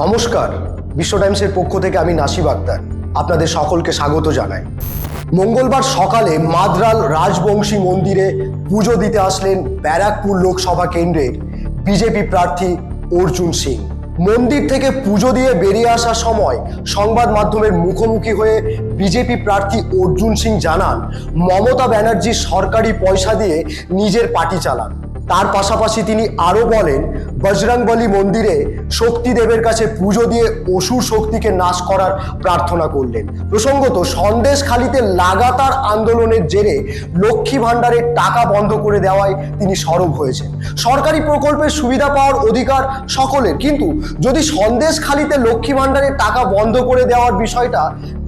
নমস্কার, বিশ্ব টাইমসের পক্ষ থেকে আমি নাসিব আক্তার, আপনাদের সকলকে স্বাগত জানাই। মঙ্গলবার সকালে মাদ্রাল রাজবংশী মন্দিরে পুজো দিতে আসলেন ব্যারাকপুর লোকসভা কেন্দ্রের বিজেপি প্রার্থী অর্জুন সিং। মন্দির থেকে পুজো দিয়ে বেরিয়ে আসার সময় সংবাদ মাধ্যমের মুখোমুখি হয়ে বিজেপি প্রার্থী অর্জুন সিং জানান, মমতা ব্যানার্জি সরকারি পয়সা দিয়ে নিজের পার্টি চালান। তার পাশাপাশি তিনি আরও বলেন, বজরংবলী মন্দিরে শক্তিদেবের কাছে পুজো দিয়ে অসুর শক্তিকে নাশ করার প্রার্থনা করলেন। প্রসঙ্গত, সন্দেশখালিতে লাগাতার আন্দোলনের জেরে লক্ষ্মী ভাণ্ডারের টাকা বন্ধ করে দেওয়ায় তিনি সরব হয়েছেন। সরকারি প্রকল্পের সুবিধা পাওয়ার অধিকার সকলের, কিন্তু যদি সন্দেশখালিতে লক্ষ্মী ভাণ্ডারের টাকা বন্ধ করে দেওয়ার বিষয়টা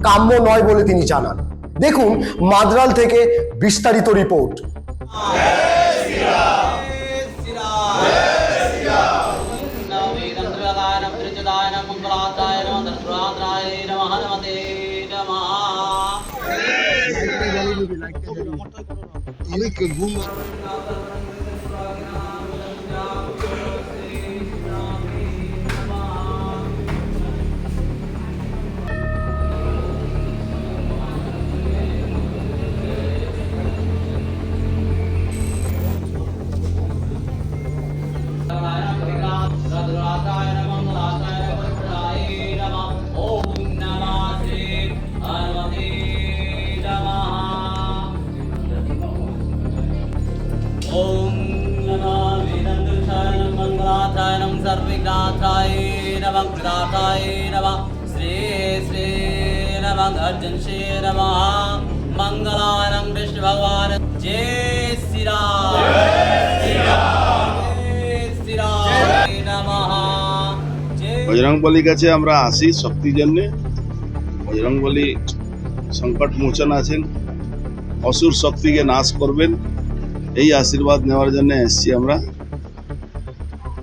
কাম্য নয় বলে তিনি জানান। দেখুন মাদ্রাল থেকে বিস্তারিত রিপোর্ট। like that. Alaikum नमः सर्विघ्नाथाय नमः कृतार्थाय नमः श्री श्री नमः अर्जुन श्री नमः मङ्गलानं कृष्ण भगवान् जय श्री राम जय श्री राम नमः जय বজরংবলীর কাছে আমরা আসি শক্তির জন্যে বজরংবলী সংকট মোচন আছেন অসুর শক্তিকে নাশ করবেন এই আশীর্বাদ নেওয়ার জন্য এসছি আমরা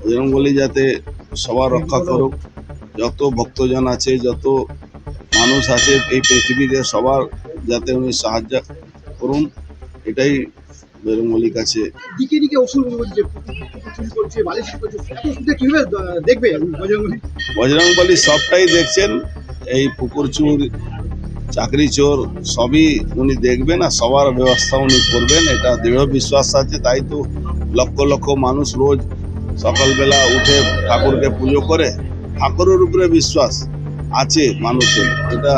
বজরংবলী যাতে সবার রক্ষা করুক। যত ভক্তজন আছে যত মানুষ আছে এই পৃথিবীতে সবার যাতে উনি সাহায্য করুন এটাই বজরংবলীর কাছে। দিকে দিকে ওষুধ দেখবে সবটাই দেখছেন এই পুকুর চুর চাকরি চোর সবই উনি দেখবেন আর সবার ব্যবস্থা উনি করবেন এটা দৃঢ় বিশ্বাস আছে তাই তো লক্ষ লক্ষ মানুষ রোজ সকালবেলা উঠে ঠাকুরকে পুজো করে ঠাকুরের উপরে বিশ্বাস আছে মানুষের। এটা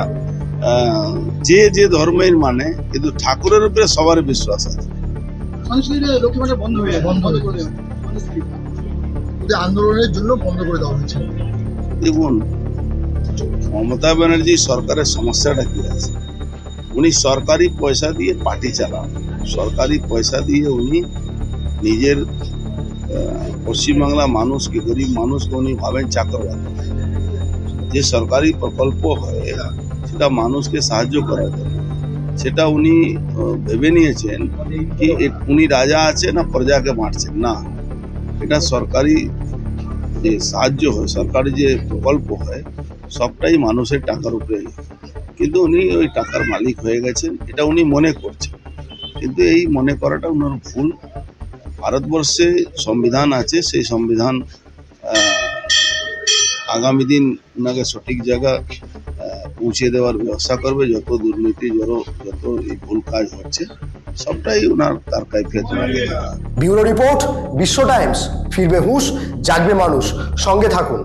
যে যে ধর্মের মানে কিন্তু ঠাকুরের উপরে সবার বিশ্বাস আছে। আন্দোলনের জন্য বন্ধ করে দেওয়া হয়েছে। দেখুন মমতা ব্যানার্জি সরকারের সমস্যাটা কি আছে? উনি সরকারি পয়সা দিয়ে পার্টি চালান। সরকারি পয়সা দিয়ে উনি নিজের আহ, পশ্চিমবাংলা মানুষকে গরিব মানুষকে উনি ভাবেন চাকরবাদ। যে সরকারি প্রকল্প হয় সেটা মানুষকে সাহায্য করার জন্য। সেটা উনি ভেবে নিয়েছেন কি উনি রাজা আছে না প্রজাকে মারছেন? না। এটা সরকারি যে সাহায্য হয় সরকারি যে প্রকল্প হয় সবটাই মানুষের টাকার উপরে। কিন্তু উনি ওই টাকার মালিক হয়ে গেছেন এটা উনি মনে করছেন। কিন্তু এই মনে করাটা ওনার ভুল। ভারতবর্ষে সংবিধান আছে, সেই সংবিধান আগামী দিন ওনাকে সঠিক জায়গা পৌঁছে দেওয়ার ব্যবস্থা করবে। যত দুর্নীতি, যত যত এই ভুল কাজ হচ্ছে, সবটাই ওনার তার কাইফিয়াত। ব্যুরো রিপোর্ট, বিশ্ব টাইমস, ফিরবে হুঁশ, জাগবে মানুষ। সঙ্গে থাকুন।